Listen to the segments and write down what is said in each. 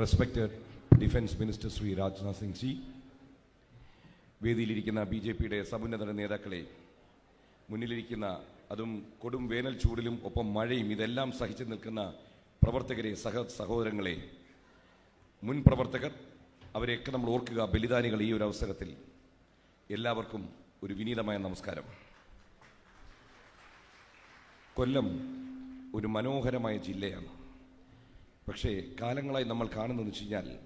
Respected defence minister Shri Rajnath Singh ji വേദിയിലിരിക്കുന്ന B J പിയുടെ സമുന്നത നേതാക്കളെ മുന്നിലിരിക്കുന്ന അതും കൊടും വേനൽ ചൂടിലും ഒപ്പം മഴയും ഇതെല്ലാം സഹിച്ചു നിൽക്കുന്ന പ്രവർത്തകരെ സഹ സഹോദരങ്ങളെ മുൻ പ്രവർത്തകർ അവരെയൊക്കെ നമ്മൾ ഓർക്കുക ബലിദാനികൾ ഈ ഒരു അവസരത്തിൽ. എല്ലാവർക്കും ഒരു വിനീതമായ നമസ്കാരം. കൊല്ലം ഒരു മനോഹരമായ ജില്ലയാണ്. പക്ഷേ കാലങ്ങളായി നമ്മൾ കാണുന്നതെന്ന് വെച്ച് കഴിഞ്ഞാൽ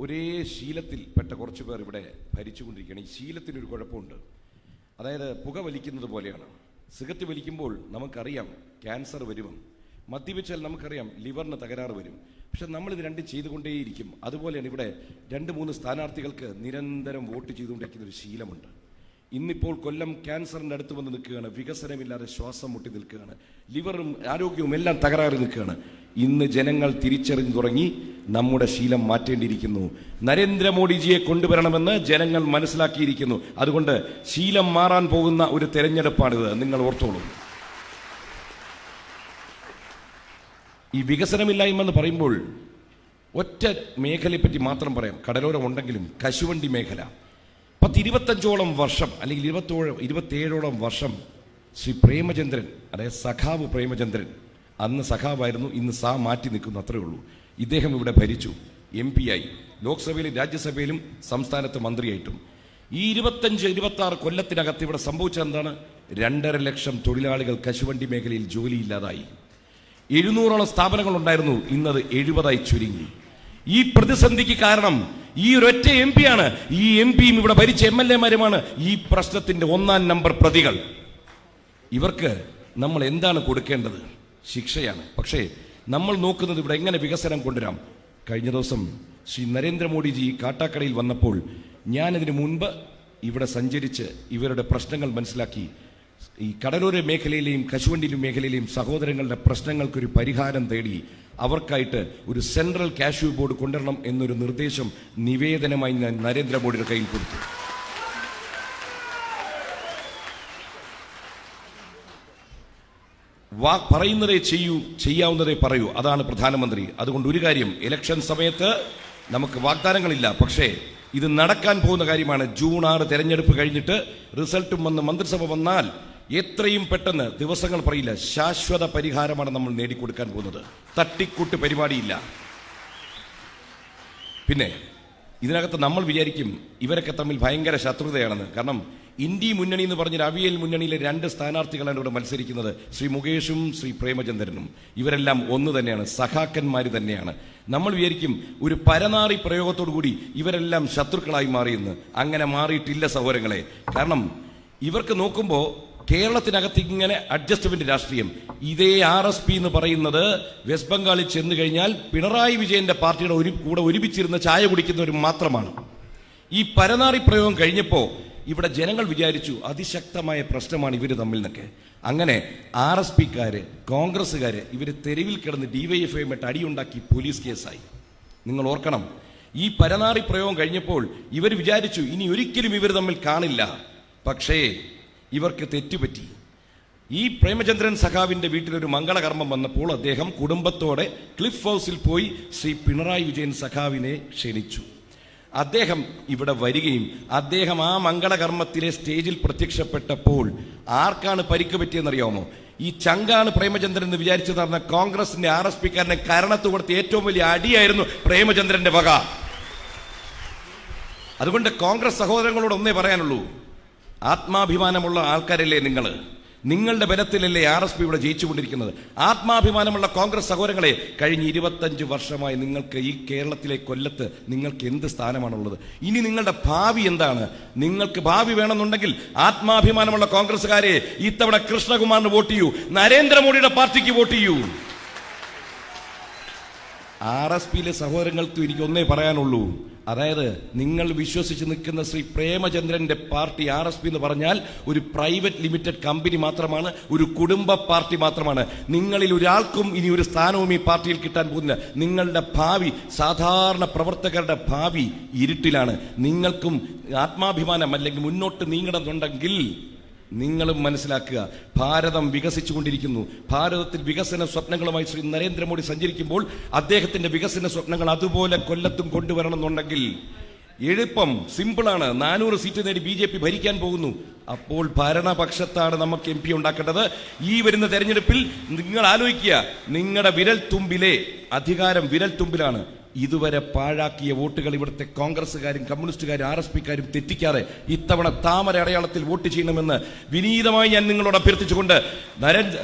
ഒരേ ശീലത്തിൽ പെട്ട കുറച്ച് പേർ ഇവിടെ ഭരിച്ചുകൊണ്ടിരിക്കുകയാണ്. ഈ ശീലത്തിനൊരു കുഴപ്പമുണ്ട്. അതായത് പുക വലിക്കുന്നത് പോലെയാണ്. സിഗരറ്റ് വലിക്കുമ്പോൾ നമുക്കറിയാം ക്യാൻസർ വരുമെന്ന് മദ്യപിച്ചാൽ നമുക്കറിയാം ലിവറിന് തകരാറ് വരും. പക്ഷെ നമ്മളിത് രണ്ടും ചെയ്തുകൊണ്ടേയിരിക്കും. അതുപോലെയാണ് ഇവിടെ രണ്ട് മൂന്ന് സ്ഥാനാർത്ഥികൾക്ക് നിരന്തരം വോട്ട് ചെയ്തുകൊണ്ടിരിക്കുന്ന ഒരു ശീലമുണ്ട്. ഇന്നിപ്പോൾ കൊല്ലം ക്യാൻസറിന്റെ അടുത്ത് വന്ന് നിൽക്കുകയാണ്. വികസനമില്ലാതെ ശ്വാസം മുട്ടി നിൽക്കുകയാണ്. ലിവറും ആരോഗ്യവും എല്ലാം തകരാറി നിൽക്കുകയാണ്. ഇന്ന് ജനങ്ങൾ തിരിച്ചറിഞ്ഞു തുടങ്ങി നമ്മുടെ ശീലം മാറ്റേണ്ടിയിരിക്കുന്നു. നരേന്ദ്രമോദിജിയെ കൊണ്ടുവരണമെന്ന് ജനങ്ങൾ മനസ്സിലാക്കിയിരിക്കുന്നു. അതുകൊണ്ട് ശീലം മാറാൻ പോകുന്ന ഒരു തെരഞ്ഞെടുപ്പാണിത്. നിങ്ങൾ ഓർത്തോളൂ. ഈ വികസനമില്ലായ്മ എന്ന് പറയുമ്പോൾ ഒറ്റ മേഖലയെപ്പറ്റി മാത്രം പറയാം. കടലോരം ഉണ്ടെങ്കിലും കശുവണ്ടി മേഖല. പത്ത് ഇരുപത്തഞ്ചോളം വർഷം അല്ലെങ്കിൽ ഇരുപത്തോളം ഇരുപത്തേഴോളം വർഷം ശ്രീ പ്രേമചന്ദ്രൻ അതായത് സഖാവ് പ്രേമചന്ദ്രൻ അന്ന് സഖാവായിരുന്നു ഇന്ന് സാ മാറ്റി നിൽക്കുന്നു അത്രേ ഉള്ളൂ. ഇദ്ദേഹം ഇവിടെ ഭരിച്ചു എം പി ആയി ലോക്സഭയിലും രാജ്യസഭയിലും സംസ്ഥാനത്ത് മന്ത്രിയായിട്ടും. ഈ ഇരുപത്തഞ്ച് ഇരുപത്തി ആറ് കൊല്ലത്തിനകത്ത് ഇവിടെ സംഭവിച്ചത് എന്താണ്? രണ്ടര ലക്ഷം തൊഴിലാളികൾ കശുവണ്ടി മേഖലയിൽ ജോലിയില്ലാതായി. എഴുന്നൂറോളം സ്ഥാപനങ്ങൾ ഉണ്ടായിരുന്നു ഇന്നത് എഴുപതായി ചുരുങ്ങി. ഈ പ്രതിസന്ധിക്ക് കാരണം ഈ ഒരൊറ്റ എം പിയാണ് ഈ എം പിയും ഇവിടെ ഭരിച്ച എം എൽ എമാരുമാണ് ഈ പ്രശ്നത്തിന്റെ ഒന്നാം നമ്പർ പ്രതികൾ. ഇവർക്ക് നമ്മൾ എന്താണ് കൊടുക്കേണ്ടത്? ശിക്ഷയാണ്. പക്ഷേ നമ്മൾ നോക്കുന്നത് ഇവിടെ എങ്ങനെ വികസനം കൊണ്ടുവരാം? കഴിഞ്ഞ ദിവസം ശ്രീ നരേന്ദ്രമോദിജി കാട്ടാക്കടയിൽ വന്നപ്പോൾ ഞാനതിനു മുൻപ് ഇവിടെ സഞ്ചരിച്ച് ഇവരുടെ പ്രശ്നങ്ങൾ മനസ്സിലാക്കി. ഈ കടലോര മേഖലയിലെയും കശുവണ്ടിയിലും മേഖലയിലെയും സഹോദരങ്ങളുടെ പ്രശ്നങ്ങൾക്കൊരു പരിഹാരം തേടി അവർക്കായിട്ട് ഒരു സെൻട്രൽ കാഷ്യൂ ബോർഡ് കൊണ്ടുവരണം എന്നൊരു നിർദ്ദേശം നിവേദനമായി ഞാൻ നരേന്ദ്രമോദിയുടെ കയ്യിൽ കൊടുത്തു. വാ പറയുന്നതേ ചെയ്യൂ ചെയ്യാവുന്നതേ പറയൂ. അതാണ് പ്രധാനമന്ത്രി. അതുകൊണ്ട് ഒരു കാര്യം ഇലക്ഷൻ സമയത്ത് നമുക്ക് വാഗ്ദാനങ്ങളില്ല. പക്ഷേ ഇത് നടക്കാൻ പോകുന്ന കാര്യമാണ്. ജൂൺ ആറ് തെരഞ്ഞെടുപ്പ് കഴിഞ്ഞിട്ട് റിസൾട്ടും വന്ന് മന്ത്രിസഭ വന്നാൽ എത്രയും പെട്ടെന്ന് ദിവസങ്ങൾ പറയില്ല. ശാശ്വത പരിഹാരമാണ് നമ്മൾ നേടിക്കൊടുക്കാൻ പോകുന്നത്. തട്ടിക്കൂട്ട് പരിപാടിയില്ല. പിന്നെ ഇതിനകത്ത് നമ്മൾ വിചാരിക്കും ഇവരൊക്കെ തമ്മിൽ ഭയങ്കര ശത്രുതയാണെന്ന്. കാരണം ഇന്ത്യ മുന്നണി എന്ന് പറഞ്ഞ അവിയൽ മുന്നണിയിലെ രണ്ട് സ്ഥാനാർത്ഥികളാണ് ഇവിടെ മത്സരിക്കുന്നത്. ശ്രീ മുകേഷും ശ്രീ പ്രേമചന്ദ്രനും. ഇവരെല്ലാം ഒന്ന് തന്നെയാണ്. സഖാക്കന്മാർ തന്നെയാണ്. നമ്മൾ വിചാരിക്കും ഒരു പരനാറി പ്രയോഗത്തോടു കൂടി ഇവരെല്ലാം ശത്രുക്കളായി മാറിയെന്ന്. അങ്ങനെ മാറിയിട്ടില്ല സഹോദരങ്ങളെ കാരണം ഇവർക്ക് നോക്കുമ്പോൾ കേരളത്തിനകത്ത് ഇങ്ങനെ അഡ്ജസ്റ്റ്മെന്റ് രാഷ്ട്രീയം. ഇതേ ആർ എസ് പി എന്ന് പറയുന്നത് വെസ്റ്റ് ബംഗാളിൽ ചെന്നു കഴിഞ്ഞാൽ പിണറായി വിജയന്റെ പാർട്ടിയുടെ ഒരു കൂടെ ഒരുമിച്ചിരുന്ന ചായ കുടിക്കുന്നവർ മാത്രമാണ്. ഈ പരനാറി പ്രയോഗം കഴിഞ്ഞപ്പോൾ ഇവിടെ ജനങ്ങൾ വിചാരിച്ചു അതിശക്തമായ പ്രശ്നമാണ് ഇവർ തമ്മിൽ നിന്നൊക്കെ അങ്ങനെ ആർ എസ് പിക്കാര് കോൺഗ്രസ്സുകാര് ഇവർ തെരുവിൽ കിടന്ന് ഡിവൈഎഫ്ഐയുമായിട്ട് അടിയുണ്ടാക്കി പോലീസ് കേസായി. നിങ്ങൾ ഓർക്കണം ഈ പരനാറി പ്രയോഗം കഴിഞ്ഞപ്പോൾ ഇവർ വിചാരിച്ചു ഇനി ഒരിക്കലും ഇവർ തമ്മിൽ കാണില്ല. പക്ഷേ ഇവർക്ക് തെറ്റുപറ്റി. ഈ പ്രേമചന്ദ്രൻ സഖാവിന്റെ വീട്ടിലൊരു മംഗളകർമ്മം വന്നപ്പോൾ അദ്ദേഹം കുടുംബത്തോടെ ക്ലിഫ് ഹൗസിൽ പോയി ശ്രീ പിണറായി വിജയൻ സഖാവിനെ ക്ഷണിച്ചു. അദ്ദേഹം ഇവിടെ വരികയും അദ്ദേഹം ആ മംഗളകർമ്മത്തിലെ സ്റ്റേജിൽ പ്രത്യക്ഷപ്പെട്ടപ്പോൾ ആർക്കാണ് പരിക്ക് പറ്റിയെന്നറിയാമോ? ഈ ചങ്കാണ് പ്രേമചന്ദ്രൻ എന്ന് വിചാരിച്ചു നടന്ന കോൺഗ്രസിന്റെ ആർ എസ് പിക്കാരനെ കരണത്ത് കൊടുത്ത ഏറ്റവും വലിയ അടിയായിരുന്നു പ്രേമചന്ദ്രന്റെ വക. അതുകൊണ്ട് കോൺഗ്രസ് സഹോദരങ്ങളോട് ഒന്നേ പറയാനുള്ളൂ. ആത്മാഭിമാനമുള്ള ആൾക്കാരല്ലേ നിങ്ങൾ നിങ്ങളുടെ ബലത്തിലല്ലേ ആർ എസ് പി ഇവിടെ ജയിച്ചുകൊണ്ടിരിക്കുന്നത്? ആത്മാഭിമാനമുള്ള കോൺഗ്രസ് സഹോദരങ്ങളെ കഴിഞ്ഞ ഇരുപത്തഞ്ച് വർഷമായി നിങ്ങൾക്ക് ഈ കേരളത്തിലെ കൊല്ലത്ത് നിങ്ങൾക്ക് എന്ത് സ്ഥാനമാണുള്ളത്? ഇനി നിങ്ങളുടെ ഭാവി എന്താണ്? നിങ്ങൾക്ക് ഭാവി വേണമെന്നുണ്ടെങ്കിൽ ആത്മാഭിമാനമുള്ള കോൺഗ്രസ്സുകാരെ ഇത്തവണ കൃഷ്ണകുമാറിന് വോട്ട് ചെയ്യൂ. നരേന്ദ്രമോദിയുടെ പാർട്ടിക്ക് വോട്ട് ചെയ്യൂ. ആർ എസ് പിയിലെ സഹോദരങ്ങൾക്ക് എനിക്ക് ഒന്നേ പറയാനുള്ളൂ. അതായത് നിങ്ങൾ വിശ്വസിച്ച് നിൽക്കുന്ന ശ്രീ പ്രേമചന്ദ്രന്റെ പാർട്ടി ആർ എസ് പി എന്ന് പറഞ്ഞാൽ ഒരു പ്രൈവറ്റ് ലിമിറ്റഡ് കമ്പനി മാത്രമാണ് ഒരു കുടുംബ പാർട്ടി മാത്രമാണ്. നിങ്ങളിൽ ഒരാൾക്കും ഇനി ഒരു സ്ഥാനവും ഈ പാർട്ടിയിൽ കിട്ടാൻ പോകുന്നില്ല. നിങ്ങളുടെ ഭാവി സാധാരണ പ്രവർത്തകരുടെ ഭാവി ഇരുട്ടിലാണ്. നിങ്ങൾക്കും ആത്മാഭിമാനം അല്ലെങ്കിൽ മുന്നോട്ട് നീങ്ങണമെന്നുണ്ടെങ്കിൽ നിങ്ങളും മനസ്സിലാക്കുക. ഭാരതം വികസിച്ചുകൊണ്ടിരിക്കുന്നു. ഭാരതത്തിൽ വികസന സ്വപ്നങ്ങളുമായി ശ്രീ നരേന്ദ്രമോദി സഞ്ചരിക്കുമ്പോൾ അദ്ദേഹത്തിന്റെ വികസന സ്വപ്നങ്ങൾ അതുപോലെ കൊല്ലത്തും കൊണ്ടുവരണമെന്നുണ്ടെങ്കിൽ എളുപ്പം സിമ്പിളാണ്. നാനൂറ് സീറ്റ് നേടി ബി ജെ പി ഭരിക്കാൻ പോകുന്നു. അപ്പോൾ ഭരണപക്ഷത്താണ് നമുക്ക് എം പി ഉണ്ടാക്കേണ്ടത്. ഈ വരുന്ന തെരഞ്ഞെടുപ്പിൽ നിങ്ങൾ ആലോചിക്കുക. നിങ്ങളുടെ വിരൽ തുമ്പിലെ അധികാരം വിരൽ തുമ്പിലാണ് ഇതുവരെ പാഴാക്കിയ വോട്ടുകൾ ഇവിടുത്തെ കോൺഗ്രസ്സുകാരും കമ്മ്യൂണിസ്റ്റുകാരും ആർ എസ് പിക്കാരും തെറ്റിക്കാതെ ഇത്തവണ താമര അടയാളത്തിൽ വോട്ട് ചെയ്യണമെന്ന് വിനീതമായി ഞാൻ നിങ്ങളോട് അഭ്യർത്ഥിച്ചുകൊണ്ട് നരേന്ദ്ര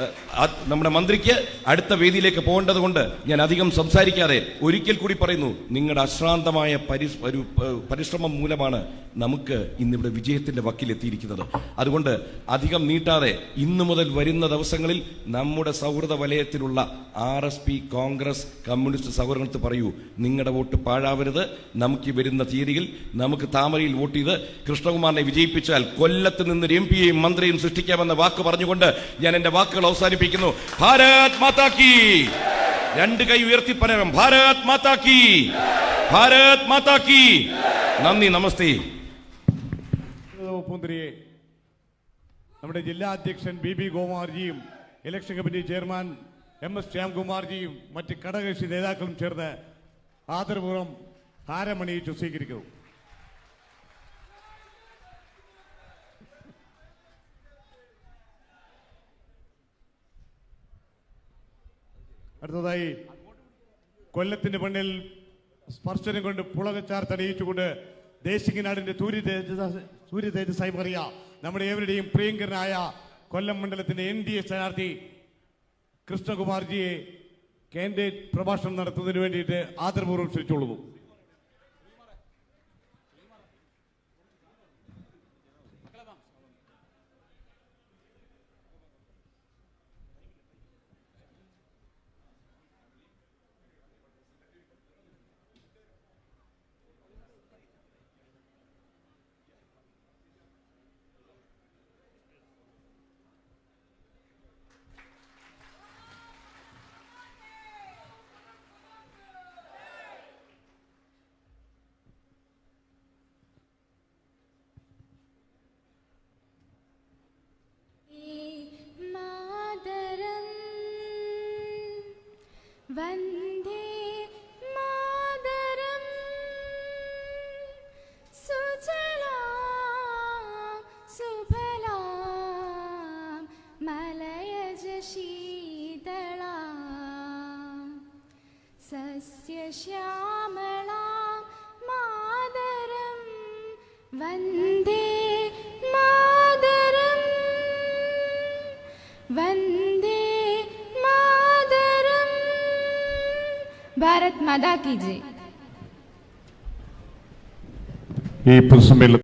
നമ്മുടെ മന്ത്രിക്ക് അടുത്ത വേദിയിലേക്ക് പോകേണ്ടതുകൊണ്ട് ഞാൻ അധികം സംസാരിക്കാതെ ഒരിക്കൽ കൂടി പറയുന്നു നിങ്ങളുടെ അശ്രാന്തമായ പരിശ്രമം മൂലമാണ് നമുക്ക് ഇന്നിവിടെ വിജയത്തിന്റെ വക്കിലെത്തിയിരിക്കുന്നത്. അതുകൊണ്ട് അധികം നീട്ടാതെ ഇന്നു മുതൽ വരുന്ന ദിവസങ്ങളിൽ നമ്മുടെ സൗഹൃദ വലയത്തിലുള്ള R S P Congress communist സൗഹൃദത്ത് പറയൂ നിങ്ങളുടെ വോട്ട് പാഴാവരുത്. നമുക്ക് വരുന്ന തീയതിയിൽ നമുക്ക് താമരയിൽ വോട്ട് ചെയ്ത് കൃഷ്ണകുമാറിനെ വിജയിപ്പിച്ചാൽ കൊല്ലത്ത് നിന്ന് ഒരു എം പിയെയും മന്ത്രിയും സൃഷ്ടിക്കാമെന്ന വാക്ക് പറഞ്ഞുകൊണ്ട് ഞാൻ എന്റെ വാക്കുകൾ അവസാനിപ്പിക്കുന്നു. ഭാരത് മാതാക്കി രണ്ട് കൈ ഉയർത്തി പറയാം ഭാരത് മാതാക്കി ഭാരത് മാതാക്കി നന്ദി നമസ്തേ. മുഖ്യമന്ത്രിയെ നമ്മുടെ ജില്ലാ അധ്യക്ഷൻ B B ഗോമാർജിയും election committee chairman M S ശ്യാംകുമാർജിയും മറ്റ് ഘടകകക്ഷി നേതാക്കളും ചേർന്ന് ആദരപൂർവം ഹാരമണിയിച്ചു സ്വീകരിക്കുന്നു അടുത്തതായി കൊല്ലത്തിന്റെ മണ്ണിൽ സ്പർശനം കൊണ്ട് പുളകച്ചാർ തെളിയിച്ചുകൊണ്ട് ദേശിങ്ങനാടിന്റെ സൂര്യ തേജസ് സൂര്യ തേജസായി മാറിയ നമ്മുടെ ഏവരുടെയും പ്രിയങ്കരനായ കൊല്ലം മണ്ഡലത്തിന്റെ എൻ ഡി എ സ്ഥാനാർത്ഥി കൃഷ്ണകുമാർജിയെ കാൻഡിഡേറ്റ് പ്രഭാഷണം നടത്തുന്നതിന് വേണ്ടിയിട്ട് ആദരപൂർവം ക്ഷണിച്ചുകൊള്ളുന്നു. ശ്യാമളാ മാതരം. വന്ദേ മാതരം. വന്ദേ മാതരം. ഭാരത് മാതാ കി ജയ്. ഈ പുൽസമ്മേള